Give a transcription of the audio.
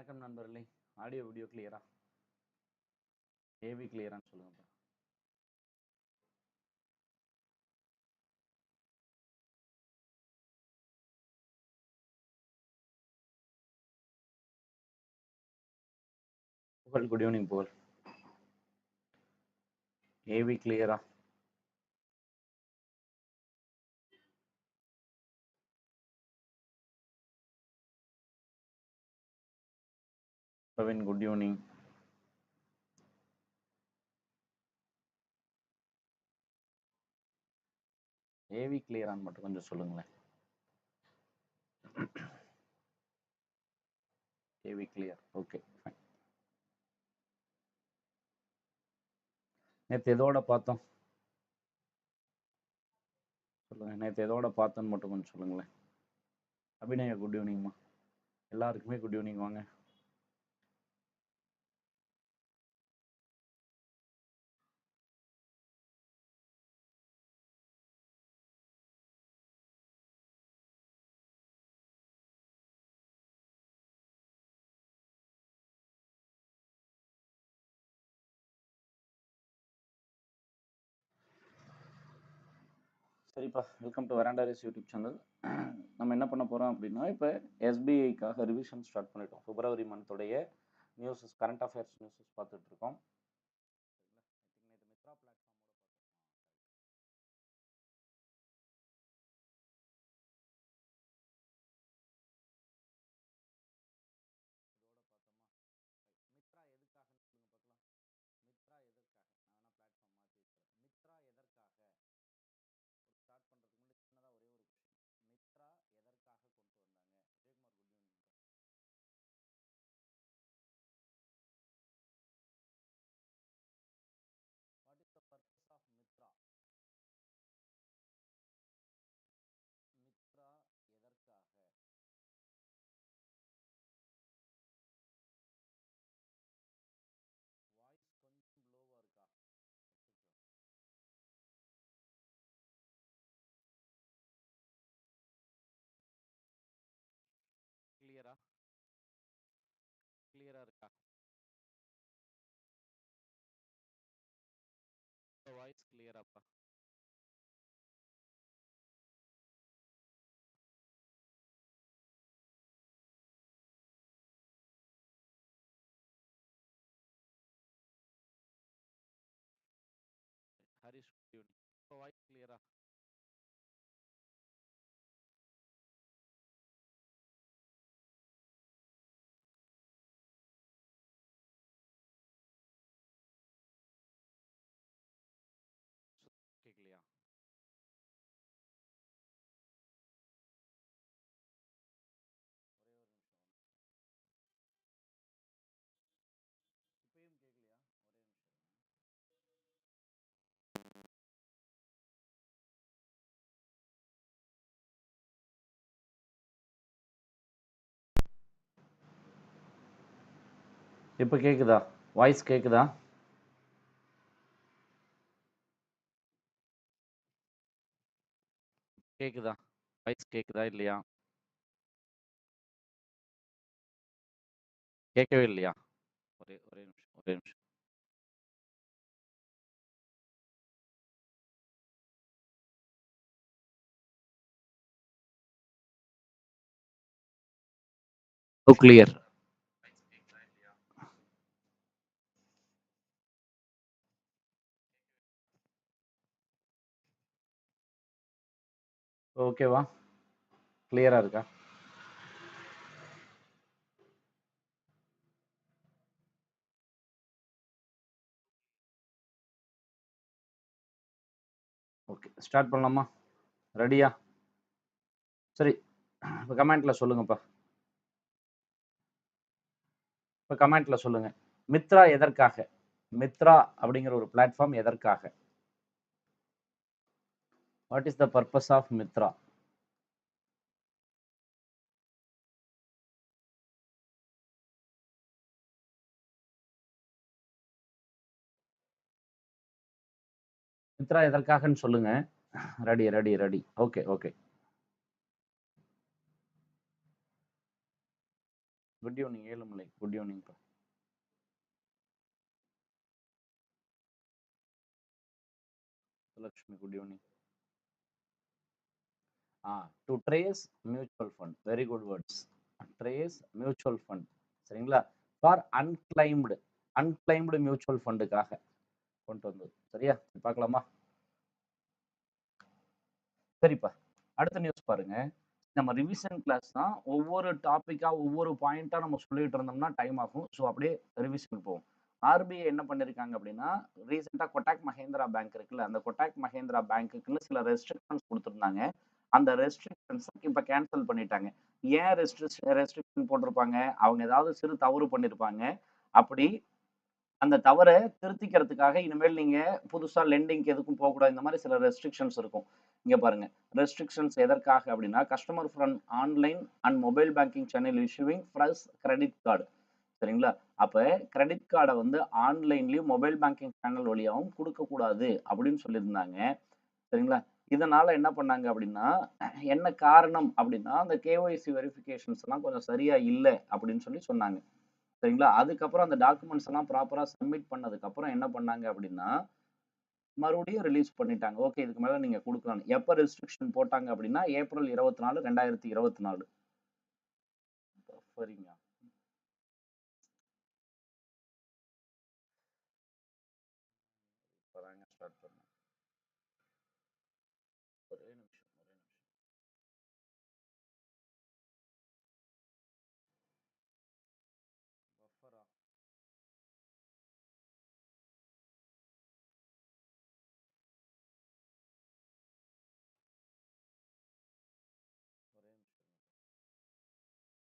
வணக்கம் நண்பர்களே. Audio video கிளியரா ஏவி கிளியரான்னு சொல்லுங்க Pugazh good evening Pugazh AV கிளியரா பிரவீன் குட் ஈவினிங் ஏவி கிளியரான்னு மட்டும் கொஞ்சம் சொல்லுங்களேன். ஏவி கிளியர் ஓகே ஃபைன் நேற்று எதோட பார்த்தோம்? சொல்லுங்க நேற்று எதோட பார்த்தோன்னு மட்டும் கொஞ்சம் சொல்லுங்களேன். அபிநயா குட் ஈவினிங்மா எல்லாருக்குமே குட் ஈவினிங் வாங்க சரிப்பா வெல்கம் டு வராண்டாரிஸ் யூடியூப் சேனல் நம்ம என்ன பண்ண போகிறோம் அப்படின்னா இப்போ எஸ்பிஐக்காக ரிவிஷன் ஸ்டார்ட் பண்ணிட்டோம். பிப்ரவரி மந்தோடைய நியூஸஸ் கரண்ட் அஃபேர்ஸ் நியூஸஸ் பார்த்துட்ருக்கோம் வாய்ஸ் கிளியராப்பா ஹரிஷ் இப்போ வாய்ஸ் இப்போ கேட்குதா வாய்ஸ் கேட்குதா கேட்குதா வாய்ஸ் கேட்குதா இல்லையா? கேட்கவே இல்லையா? ஒரே ஒரே நிமிஷம் ஒரே நிமிஷம். கிளியர் ஓகேவா? கிளியரா இருக்கா? ஓகே ஸ்டார்ட் பண்ணலாமா? ரெடியா சரி இப்போ கமெண்ட்ல சொல்லுங்கப்பா. இப்போ கமெண்ட்ல சொல்லுங்க. மித்ரா எதற்காக? மித்ரா அப்படிங்கிற ஒரு பிளாட்ஃபார்ம் எதற்காக? What is the purpose of Mitra Mitra எதற்காகன்னு சொல்லுங்க. Ready ready ready okay okay good evening Ezhumalai. Good ஈவினிங்ப்பா Lakshmi good evening to trace mutual fund very good words trace mutual fund சரிங்களா? ஃபார் அன்கிளைம்டு அன்கிளைம்டு மியூச்சுவல் ஃபண்டுக்காக கொண்டு வந்தது. சரியா? பார்க்கலாமா? சரிப்பா. அடுத்த news பாருங்க. நம்ம ரிவிஷன் கிளாஸ் தான் ஒவ்வொரு டாப்பிக்கா ஒவ்வொரு பாயிண்டா நம்ம சொல்லிட்டு இருந்தோம்னா டைம் ஆகும். ஸோ அப்படியே ரிவிஷன் போவோம். ஆர்பிஐ என்ன பண்ணிருக்காங்க அப்படின்னா ரீசெண்டாக கொட்டாக் மஹேந்திரா பேங்க் இருக்குல்ல அந்த கொட்டாக் மஹேந்திரா பேங்க்குன்னு சில ரெஸ்ட்ரிக்ஷன்ஸ் கொடுத்துருந்தாங்க. அந்த ரெஸ்ட்ரிக்ஷன்ஸ் இப்போ கேன்சல் பண்ணிட்டாங்க. ஏன் ரெஸ்ட்ரிக் ரெஸ்ட்ரிக்ஷன் போட்டிருப்பாங்க? அவங்க ஏதாவது சிறு தவறு பண்ணியிருப்பாங்க அப்படி அந்த தவறை திருத்திக்கிறதுக்காக இனிமேல் நீங்கள் புதுசாக லெண்டிங்க்கு எதுக்கும் போகக்கூடாது. இந்த மாதிரி சில ரெஸ்ட்ரிக்ஷன்ஸ் இருக்கும். இங்கே பாருங்க. ரெஸ்ட்ரிக்ஷன்ஸ் எதற்காக அப்படின்னா customer from online and mobile banking channel issuing fresh credit card சரிங்களா? அப்போ கிரெடிட் கார்டை வந்து ஆன்லைன்லேயும் மொபைல் பேங்கிங் சேனல் வழியாகவும் கொடுக்கக்கூடாது அப்படின்னு சொல்லியிருந்தாங்க. சரிங்களா? இதனால என்ன பண்ணாங்க அப்படின்னா என்ன காரணம் அப்படின்னா அந்த கேஒய்சி வெரிஃபிகேஷன்ஸ் எல்லாம் கொஞ்சம் சரியா இல்லை அப்படின்னு சொல்லி சொன்னாங்க. சரிங்களா? அதுக்கப்புறம் அந்த டாக்குமெண்ட்ஸ் எல்லாம் ப்ராப்பராக சப்மிட் பண்ணதுக்கப்புறம் என்ன பண்ணாங்க அப்படின்னா மறுபடியும் ரிலீஸ் பண்ணிட்டாங்க. ஓகே இதுக்கு மேலே நீங்கள் கொடுக்கலாம் எப்போ ரெஸ்ட்ரிக்ஷன் போட்டாங்க அப்படின்னா ஏப்ரல் இருபத்தி நாலு ரெண்டாயிரத்தி இருபத்தி நாலு சரிங்க ஸ்டார்ட் பண்ண.